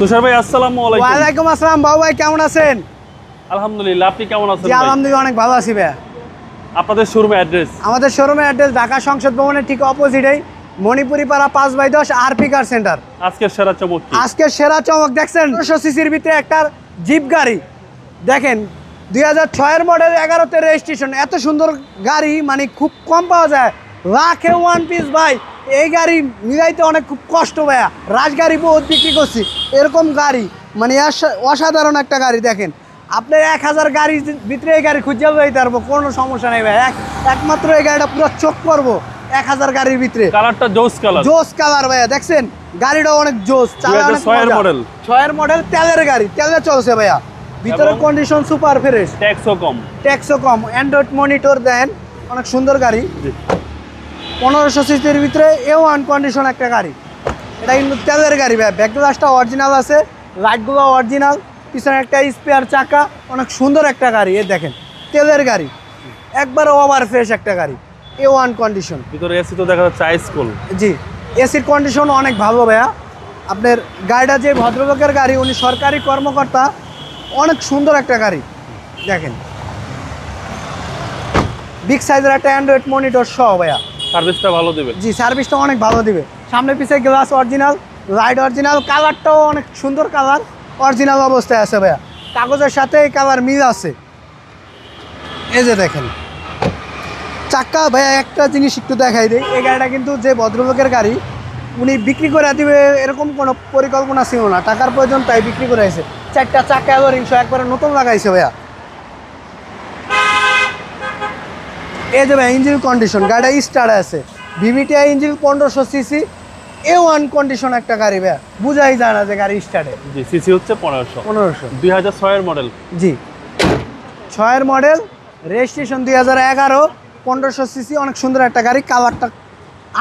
তুষার ভাই আসসালামু আলাইকুম। ওয়ালাইকুম আসসালাম বাবু ভাই কেমন আছেন? আলহামদুলিল্লাহ আপনি কেমন আছেন জি আলহামদুলিল্লাহ অনেক ভালো আছি ভাইয়া। আপনাদের শোরুম অ্যাড্রেস? আমাদের শোরুমের অ্যাড্রেস ঢাকা সংসদ ভবনের ঠিক অপোজিটেই মণিপুরি পাড়া পাঁচ বাই দশ আরপি কার সেন্টার। আজকের সেরা চমক কি? আজকে সেরা চমক দেখছেন? পনেরোশো সিসির ভিতরে একটা জিপ গাড়ি। দেখেন দুই হাজার ছয়ের মডেল এগারোতে রেজিস্ট্রেশন এত সুন্দর গাড়ি মানে খুব কম পাওয়া যায়। লাখে ওয়ান পিস ভাই। এই গাড়ি মিলাইতে অনেক খুব কষ্ট ভাইয়া। রাজগাড়ি বহুত বিক্রি করছি। এরকম গাড়ি মানে অসাধারণ একটা গাড়ি দেখেন। আপনার এক হাজার গাড়ির ভিতরে এই গাড়ি খুঁজে যাইতে পারব কোনো সমস্যা নেই ভাই এক একমাত্র এই গাড়িটা পুরো চোখ করব এক হাজার গাড়ির ভিতরে। কালারটা জোস কালার। জোস কালার ভাইয়া দেখছেন? গাড়িটা অনেক জোস চালায় অনেক 2006 এর মজা। model। ছয়ের মডেল তেলের গাড়ি তেলে চলছে ভাইয়া। ভিতরে এবং- কন্ডিশন সুপার ফ্রেশ ট্যাক্সও কম। ট্যাক্সও কম। অ্যান্ড্রয়েড মনিটর দেন অনেক সুন্দর গাড়ি। পনেরোশো সিসির ভিতরে এ ওয়ান কন্ডিশন একটা গাড়ি। এটা কিন্তু তেলের গাড়ি ভাই। ব্যাক গ্লাসটা অরিজিনাল আছে লাইটগুলো অরিজিনাল পিছনে একটা স্পেয়ার চাকা অনেক সুন্দর একটা গাড়ি এ দেখেন তেলের গাড়ি। একবার ওভার ফ্রেশ একটা গাড়ি এ ওয়ান কন্ডিশন ভিতরে এসি তো দেখা যাচ্ছে আইস কুল জি এসির কন্ডিশন অনেক ভালো ভাইয়া। আপনার গাড়িটা যে ভদ্রলোকের গাড়ি উনি সরকারি কর্মকর্তা অনেক সুন্দর একটা গাড়ি। দেখেন। বিগ সাইজের একটা অ্যান্ড্রয়েড মনিটর সহ ভাইয়া। সার্ভিসটা ভালো দিবে। জি, সার্ভিসটা অনেক ভালো দিবে। সামনে পিছে গ্লাস অরিজিনাল লাইট অরিজিনাল কালারটাও অনেক সুন্দর কালার অরিজিনাল অবস্থায় আছে ভাইয়া। কাগজের সাথে এই কালার মিল আছে। এই যে দেখেন। চাক্কা ভাইয়া, একটা জিনিস একটু দেখাই দিই। এই গাড়িটা কিন্তু যে ভদ্রলোকের গাড়ি, উনি বিক্রি করে দিবে এরকম কোনো পরিকল্পনা ছিল না। টাকার প্রয়োজন তাই বিক্রি করে আছে চারটা চাক্কা এলো রিংস একবারে নতুন লাগাইছে ভাইয়া। এই যে ভাই ইঞ্জিন কন্ডিশন গাড়িটা স্টার্ট আছে। ভিভিটিআই ইঞ্জিন পনেরোশো সিসি এ ওয়ান কন্ডিশন একটা গাড়ি ভাই। বুঝাই যায় না যে গাড়ি স্টার্টে জি সিসি হচ্ছে পনেরোশো। পনেরোশো। দুই হাজার ছয়ের মডেল জি। ছয়ের মডেল রেজিস্ট্রেশন দুই হাজার এগারো পনেরোশো সিসি অনেক সুন্দর একটা গাড়ি কালারটা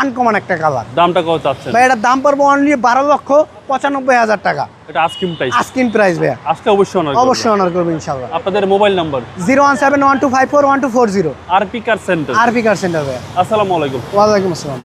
আনকমন একটা কালার। দামটা কত চাচ্ছেন? ভাই এটার দাম পড়বে অনলি বারো লক্ষ পঁচানব্বই হাজার টাকা। এটা আস্কিম প্রাইস আস্কিন প্রাইস ভাই আজকে অবশ্যই অনার অবশ্যই অনার করব ইনশাআল্লাহ। আপনাদের mobile number zero one seven one two five four one two four zero. RP car centre আর পিকার সেন্টার ভাই আসসালামু আলাইকুম। ওয়া আলাইকুম আসসালাম।